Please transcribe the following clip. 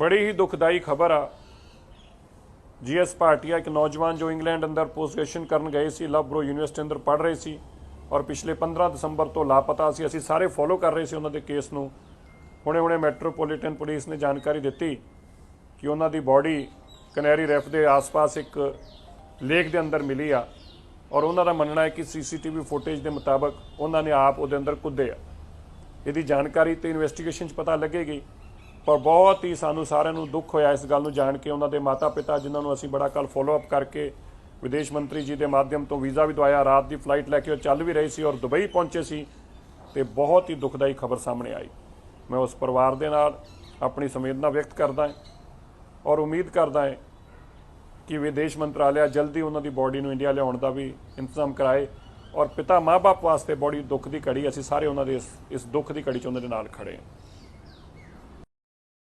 ਬੜੀ ਹੀ ਦੁਖਦਾਈ ਖਬਰ ਆ। ਜੀਐਸ ਭਾਟੀਆ ਇੱਕ ਨੌਜਵਾਨ ਜੋ ਇੰਗਲੈਂਡ ਅੰਦਰ ਪੋਸਟ ਗ੍ਰੈਜੂਏਸ਼ਨ ਕਰਨ ਗਏ ਸੀ ਲਵਬਰੋ ਯੂਨੀਵਰਸਿਟੀ ਅੰਦਰ ਪੜ੍ਹ ਰਹੇ ਸੀ ਔਰ ਪਿਛਲੇ 15 ਦਸੰਬਰ ਤੋਂ ਲਾਪਤਾ ਸੀ। ਅਸੀਂ ਸਾਰੇ ਫੋਲੋ ਕਰ ਰਹੇ ਸੀ ਉਹਨਾਂ ਦੇ ਕੇਸ ਨੂੰ। ਹੁਣੇ-ਹੁਣੇ ਮੈਟਰੋਪੋਲੀਟਨ ਪੁਲਿਸ ਨੇ ਜਾਣਕਾਰੀ ਦਿੱਤੀ ਕਿ ਉਹਨਾਂ ਦੀ ਬਾਡੀ ਕਨੈਰੀ ਰੈਫ ਦੇ ਆਸ-ਪਾਸ ਇੱਕ ਲੇਕ ਦੇ ਅੰਦਰ ਮਿਲੀ ਆ ਔਰ ਉਹਨਾਂ ਦਾ ਮੰਨਣਾ ਹੈ ਕਿ ਸੀਸੀਟੀਵੀ ਫੁਟੇਜ ਦੇ ਮੁਤਾਬਕ ਉਹਨਾਂ ਨੇ ਆਪ ਉਹਦੇ ਅੰਦਰ ਕੁੱਦੇ ਆ। ਇਹਦੀ ਜਾਣਕਾਰੀ ਤੇ ਇਨਵੈਸਟੀਗੇਸ਼ਨ 'ਚ ਪਤਾ ਲੱਗੇਗੀ। ਪਰ ਬਹੁਤ ਹੀ ਸਾਨੂੰ ਸਾਰਿਆਂ ਨੂੰ ਦੁੱਖ ਹੋਇਆ ਇਸ ਗੱਲ ਨੂੰ ਜਾਣ ਕੇ, ਉਹਨਾਂ ਦੇ ਮਾਤਾ-ਪਿਤਾ ਜਿਨ੍ਹਾਂ ਨੂੰ ਅਸੀਂ ਬੜਾ ਕੱਲ ਫੋਲੋ ਅਪ ਕਰਕੇ ਵਿਦੇਸ਼ ਮੰਤਰੀ ਜੀ ਦੇ ਮਾਧਿਅਮ ਤੋਂ ਵੀਜ਼ਾ ਵੀ ਦਵਾਇਆ, ਰਾਤ ਦੀ ਫਲਾਈਟ ਲੈ ਕੇ ਉਹ ਚੱਲ ਵੀ ਰਹੀ ਸੀ ਔਰ ਦੁਬਈ ਪਹੁੰਚੇ ਸੀ ਤੇ ਬਹੁਤ ਹੀ ਦੁਖਦਾਈ ਖਬਰ ਸਾਹਮਣੇ ਆਈ। ਮੈਂ ਉਸ ਪਰਿਵਾਰ ਦੇ ਨਾਲ ਆਪਣੀ ਸੰਵੇਦਨਾ ਵਿਅਕਤ ਕਰਦਾ ਹਾਂ ਔਰ ਉਮੀਦ ਕਰਦਾ ਹਾਂ ਕਿ ਵਿਦੇਸ਼ ਮੰਤਰਾਲਿਆ ਜਲਦੀ ਉਹਨਾਂ ਦੀ ਬਾਡੀ ਨੂੰ ਇੰਡੀਆ ਲਿਆਉਣ ਦਾ ਵੀ ਇੰਤਜ਼ਾਮ ਕਰਾਏ ਔਰ ਪਿਤਾ ਮਾਪੇ ਵਾਸਤੇ ਬੜੀ ਦੁੱਖ ਦੀ ਘੜੀ, ਅਸੀਂ ਸਾਰੇ ਉਹਨਾਂ ਦੇ ਇਸ ਇਸ ਦੁੱਖ ਦੀ ਘੜੀ 'ਚ ਉਹਨਾਂ ਦੇ ਨਾਲ ਖੜੇ ਹਾਂ।